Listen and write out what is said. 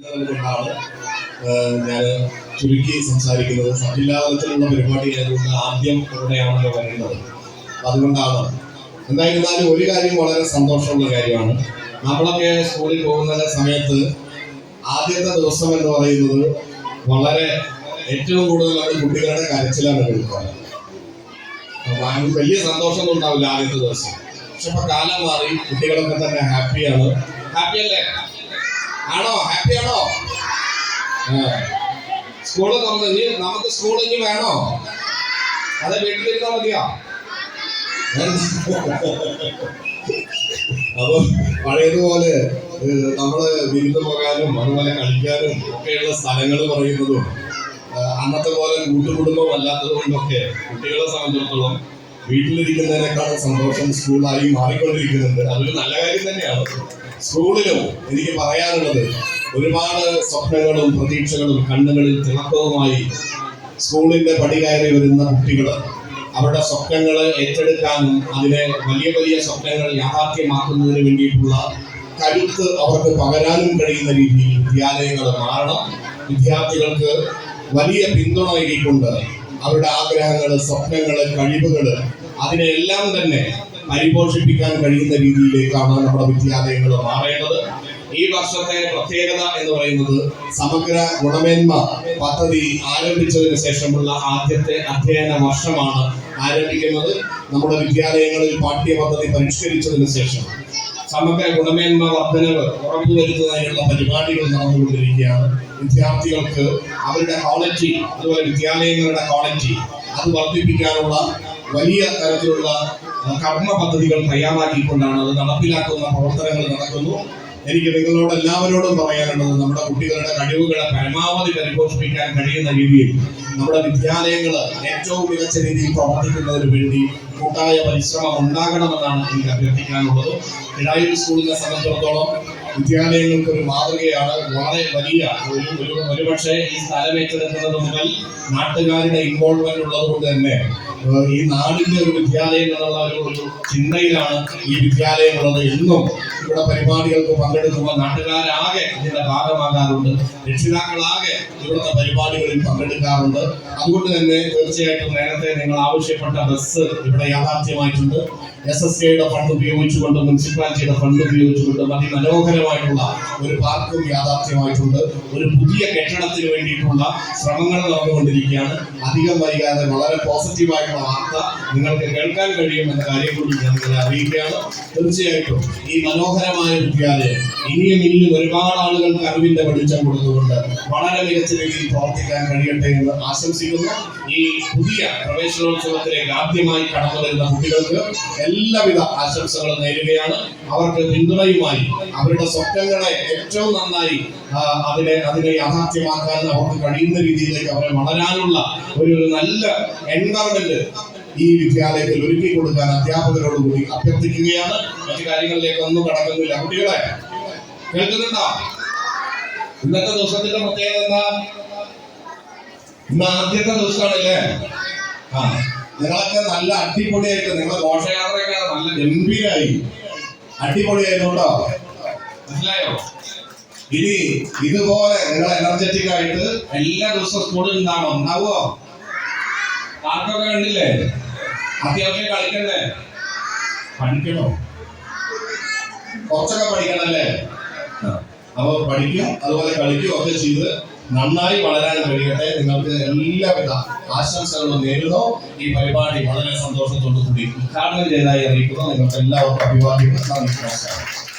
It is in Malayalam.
കൊണ്ടാണ് ഞാൻ ചുരുക്കി സംസാരിക്കുന്നത് ജില്ലാതലത്തിലുള്ള പരിപാടി ആയതുകൊണ്ട് ആദ്യം ഇവിടെയാണല്ലോ അപ്പൊ അതുകൊണ്ടാണ്. എന്തായിരുന്നാലും ഒരു കാര്യം വളരെ സന്തോഷമുള്ള കാര്യമാണ്. നമ്മളൊക്കെ സ്കൂളിൽ പോകുന്ന സമയത്ത് ആദ്യത്തെ ദിവസം എന്ന് പറയുന്നത് വളരെ ഏറ്റവും കൂടുതൽ കുട്ടികളുടെ കരച്ചിലാണ് കേൾക്കുന്നത് വലിയ സന്തോഷമൊന്നും ഉണ്ടാവില്ല ആദ്യത്തെ ദിവസം. പക്ഷെ ഇപ്പൊ കാലം മാറി കുട്ടികളൊക്കെ തന്നെ ഹാപ്പിയാണ്. ഹാപ്പി അല്ലേ ആണോ? ഹാപ്പി ആണോ? സ്കൂൾ തുറന്നു ഇനി നമുക്ക് സ്കൂൾ ഇനി വേണോ? അതെ വീട്ടിലിരുന്നാ മതിയോ? അപ്പൊ പഴയതുപോലെ നമ്മൾ വിരുന്ന് പോകാനും അതുപോലെ കളിക്കാനും ഒക്കെയുള്ള സ്ഥലങ്ങൾ പറയുന്നതും അന്നത്തെ പോലെ കൂട്ടുകുടുംബം അല്ലാത്തത് കൊണ്ടൊക്കെ കുട്ടികളെ സംബന്ധിച്ചിടത്തോളം വീട്ടിലിരിക്കുന്നതിനേക്കാൾ സന്തോഷം സ്കൂളായി മാറിക്കൊണ്ടിരിക്കുന്നുണ്ട്. അതൊരു നല്ല കാര്യം തന്നെയാണ്. സ്കൂളിലും എനിക്ക് പറയാനുള്ളത് ഒരുപാട് സ്വപ്നങ്ങളും പ്രതീക്ഷകളും കണ്ണുകളിൽ തിളക്കവുമായി സ്കൂളിന്റെ പടി കയറി വരുന്ന കുട്ടികൾ അവരുടെ സ്വപ്നങ്ങൾ ഏറ്റെടുക്കാനും അതിനെ വലിയ വലിയ സ്വപ്നങ്ങൾ യാഥാർത്ഥ്യമാക്കുന്നതിന് വേണ്ടിയിട്ടുള്ള കരുത്ത് അവർക്ക് പകരാനും കഴിയുന്ന രീതിയിൽ വിദ്യാലയങ്ങൾ മാറണം. വിദ്യാർത്ഥികൾക്ക് വലിയ പിന്തുണ നൽകിക്കൊണ്ട് അവരുടെ ആഗ്രഹങ്ങൾ സ്വപ്നങ്ങൾ കഴിവുകൾ അതിനെല്ലാം തന്നെ പരിപോഷിപ്പിക്കാൻ കഴിയുന്ന രീതിയിലേക്കാണ് നമ്മുടെ വിദ്യാലയങ്ങൾ മാറേണ്ടത്. ഈ വർഷത്തെ പ്രത്യേകത എന്ന് പറയുന്നത് സമഗ്ര ഗുണമേന്മ പദ്ധതി ആരംഭിച്ചതിന് ശേഷമുള്ള ആദ്യത്തെ അധ്യയന വർഷമാണ് ആരംഭിക്കുന്നത്. നമ്മുടെ വിദ്യാലയങ്ങളിൽ പാഠ്യപദ്ധതി പരിഷ്കരിച്ചതിന് ശേഷം സമഗ്ര ഗുണമേന്മ വർധനവ് ഉറപ്പുവരുത്തുന്നതിനുള്ള പരിപാടികൾ നടന്നുകൊണ്ടിരിക്കുകയാണ്. വിദ്യാർത്ഥികൾക്ക് അവരുടെ ക്വാളിറ്റി അതുപോലെ വിദ്യാലയങ്ങളുടെ ക്വാളിറ്റി അത് വർദ്ധിപ്പിക്കാനുള്ള വലിയ തരത്തിലുള്ള കർമ്മ പദ്ധതികൾ തയ്യാറാക്കിക്കൊണ്ടാണ് അത് നടപ്പിലാക്കുന്ന പ്രവർത്തനങ്ങൾ നടക്കുന്നു. എനിക്ക് നിങ്ങളോട് എല്ലാവരോടും പറയാനുള്ളത് നമ്മുടെ കുട്ടികളുടെ കഴിവുകളെ പരമാവധി പരിപോഷിപ്പിക്കാൻ കഴിയുന്ന രീതിയിൽ നമ്മുടെ വിദ്യാലയങ്ങൾ ഏറ്റവും മികച്ച രീതിയിൽ പ്രവർത്തിക്കുന്നതിന് വേണ്ടി കൂട്ടായ പരിശ്രമം ഉണ്ടാകണമെന്നാണ് എനിക്ക് അഭ്യർത്ഥിക്കാനുള്ളത്. ഇടായൂർ സ്കൂളിനെ സംബന്ധിച്ചിടത്തോളം വിദ്യാലയങ്ങൾക്ക് ഒരു മാതൃകയാണ്. വളരെ വലിയ ഒരു ഒരു ഒരുപക്ഷെ ഈ സ്ഥലം ഏറ്റെടുക്കുന്നത് മുതൽ നാട്ടുകാരുടെ ഇൻവോൾവ്മെന്റ് ഉള്ളത് കൊണ്ട് തന്നെ ഈ നാടിന്റെ ഒരു വിദ്യാലയം എന്നുള്ള ഒരു ചിന്തയിലാണ് ഈ വിദ്യാലയം ഉള്ളത് എന്നും ഇവിടെ പരിപാടികൾക്ക് പങ്കെടുക്കുമ്പോൾ നാട്ടുകാരാകെ ഇതിന്റെ ഭാഗമാകാറുണ്ട്. രക്ഷിതാക്കളാകെ ഇവിടുത്തെ പരിപാടികളിൽ പങ്കെടുക്കാറുണ്ട്. അതുകൊണ്ട് തന്നെ തീർച്ചയായിട്ടും നേരത്തെ നിങ്ങൾ ആവശ്യപ്പെട്ട ബസ് ഇവിടെ യാഥാർത്ഥ്യമായിട്ടുണ്ട്. എസ് എസ് എയുടെ ഫണ്ട് ഉപയോഗിച്ചുകൊണ്ട് മുനിസിപ്പാലിറ്റിയുടെ ഫണ്ട് ഉപയോഗിച്ചുകൊണ്ട് അതിമനോഹരമായിട്ടുള്ള ഒരു പാർക്കും യാഥാർത്ഥ്യമായിട്ടുണ്ട്. ഒരു പുതിയ കെട്ടിടത്തിന് വേണ്ടിയിട്ടുള്ള ശ്രമങ്ങൾ നടന്നുകൊണ്ടിരിക്കുകയാണ്. അധികം വൈകാതെ വളരെ പോസിറ്റീവായിട്ടുള്ള വാർത്ത നിങ്ങൾക്ക് കേൾക്കാൻ കഴിയും എന്ന കാര്യം കൂടി ഞാൻ നിങ്ങളെ അറിയിക്കുകയാണ്. തീർച്ചയായിട്ടും ഈ മനോഹരമായ വിദ്യാലയം ഇനിയും ഇനിയും ഒരുപാട് ആളുകൾക്ക് അറിവിന്റെ വെളിച്ചം കൊടുത്തുകൊണ്ട് വളരെ മികച്ച രീതിയിൽ പ്രവർത്തിക്കാൻ കഴിയട്ടെ എന്ന് ആശംസിക്കുന്നു. ഈ പുതിയ പ്രവേശനോത്സവത്തിലേക്ക് ആദ്യമായി കടന്നു വരുന്ന കുട്ടികൾക്ക് എല്ലാവിധ ആശംസകളും നേരുകയാണ്. അവർക്ക് പിന്തുണയുമായി അവരുടെ സ്വപ്നങ്ങളെ ഏറ്റവും നന്നായി അതിനെ അതിനെ യാഥാർത്ഥ്യമാക്കാൻ അവർക്ക് കഴിയുന്ന രീതിയിലേക്ക് അവരെ വളരാനുള്ള ഒരു നല്ല എൻവയറമെന്റ് ഈ വിദ്യാലയത്തിൽ ഒരുക്കി കൊടുക്കാൻ അധ്യാപകരോട് കൂടി അഭ്യർത്ഥിക്കുകയാണ്. മറ്റു കാര്യങ്ങളിലേക്ക് ഒന്നും കടക്കുന്നില്ല. കുട്ടികളെ കേൾക്കുന്നുണ്ടോ? ഇന്നത്തെ ദിവസത്തിന്റെ പ്രത്യേകത എന്താ? ഇന്ന് ആദ്യത്തെ ദിവസമാണല്ലേ? ആ. നിങ്ങളൊക്കെ നല്ല അടിപൊളിയായിട്ട് നിങ്ങളെ ഘോഷയാത്രയൊക്കെ നല്ല ഗംഭീരായി. അടിപൊളിയായിരുന്നു കേട്ടോ മനസ്സിലായോ? ഇനി ഇതുപോലെ നിങ്ങൾ എനർജറ്റിക് ആയിട്ട് എല്ലാ ദിവസവും സ്കൂളിൽ ഉണ്ടാവണം ഉണ്ടാവോ? കാർട്ടൊക്കെ കണ്ടില്ലേ? അത്യാവശ്യം കളിക്കണ്ടേ? പഠിക്കണോ? കുറച്ചൊക്കെ പഠിക്കണല്ലേ അപ്പൊ പഠിക്കും അതുപോലെ കളിക്കും ഒക്കെ ചെയ്ത് നന്നായി വളരാൻ കഴിയട്ടെ. നിങ്ങൾക്ക് എല്ലാവിധ ആശംസകളും നേരുന്നു. ഈ പരിപാടി വളരെ സന്തോഷത്തോടു കൂടി ഉദ്ഘാടനം ചെയ്തതായി അറിയിക്കുന്നു. നിങ്ങൾക്ക് എല്ലാവർക്കും നന്ദി നമസ്കാരം.